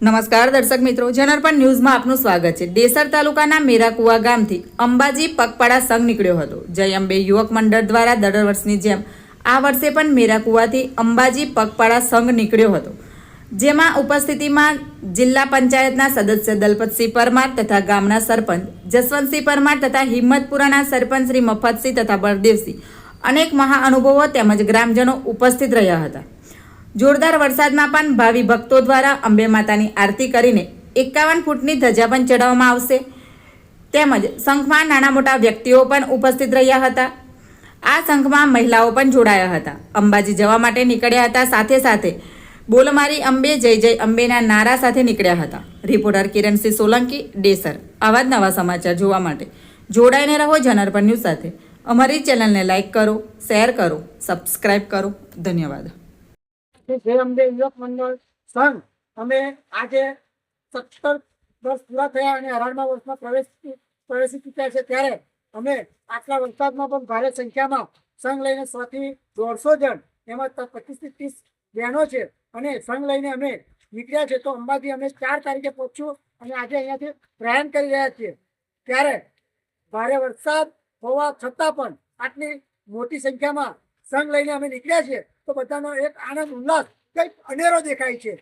નમસ્કાર દર્શક મિત્રો, જનરપણ ન્યૂઝમાં આપનું સ્વાગત છે. દેસર તાલુકાના મેરાકુવા ગામથી અંબાજી પગપાળા સંઘ નીકળ્યો હતો. જય અંબે યુવક મંડળ દ્વારા દર વર્ષની જેમ આ વર્ષે પણ મેરાકુવાથી અંબાજી પગપાળા સંઘ નીકળ્યો હતો. જેમાં ઉપસ્થિતિમાં જિલ્લા પંચાયતના સદસ્ય દલપતસિંહ પરમાર તથા ગામના સરપંચ જસવંતસિંહ પરમાર તથા હિંમતપુરાના સરપંચ શ્રી મફતસિંહ તથા બળદેવસિંહ અનેક મહાઅનુભવો તેમજ ગ્રામજનો ઉપસ્થિત રહ્યા હતા. જોરદાર વરસાદમાં પણ ભાવિ ભક્તો દ્વારા અંબે માતાની આરતી કરીને એકાવન ફૂટની ધજા પણ ચડાવવામાં આવશે. તેમજ સંઘમાં નાના મોટા વ્યક્તિઓ પણ ઉપસ્થિત રહ્યા હતા. આ સંઘમાં મહિલાઓ પણ જોડાયા હતા. અંબાજી જવા માટે નીકળ્યા હતા. સાથે સાથે બોલમારી અંબે, જય જય અંબેના નારા સાથે નીકળ્યા હતા. રિપોર્ટર કિરણસિંહ સોલંકી, ડેસર. આવા જ નવા સમાચાર જોવા માટે જોડાઈને રહો જનરપન ન્યૂઝ સાથે. અમારી ચેનલને લાઇક કરો, શેર કરો સબસ્ક્રાઈબ કરો. ધન્યવાદ. કે જે અમને યુવક મંડળ સંઘ અમે આજે સત્તર વર્ષ પૂરા થયા અને અઢારમા વર્ષમાં પ્રવેશ, પ્રવેશી ચૂક્યા છે. ત્યારે અમે આટલા વરસાદમાં પણ ભારે સંખ્યામાં સંઘ લઈને સોથી દોઢસો જણ, એમાં પચીસથી ત્રીસ બહેનો છે. અને સંઘ લઈને અમે નીકળ્યા છે. તો અંબાજી અમે ચાર તારીખે પહોંચ્યું અને આજે અહીંયાથી પ્રયાણ કરી રહ્યા છીએ. ત્યારે ભારે વરસાદ હોવા છતાં પણ આટલી મોટી સંખ્યામાં સંઘ લઈને અમે નીકળ્યા છીએ તો બધાનો એક આનંદ ઉલ્લાસ કંઈક અનેરો દેખાય છે.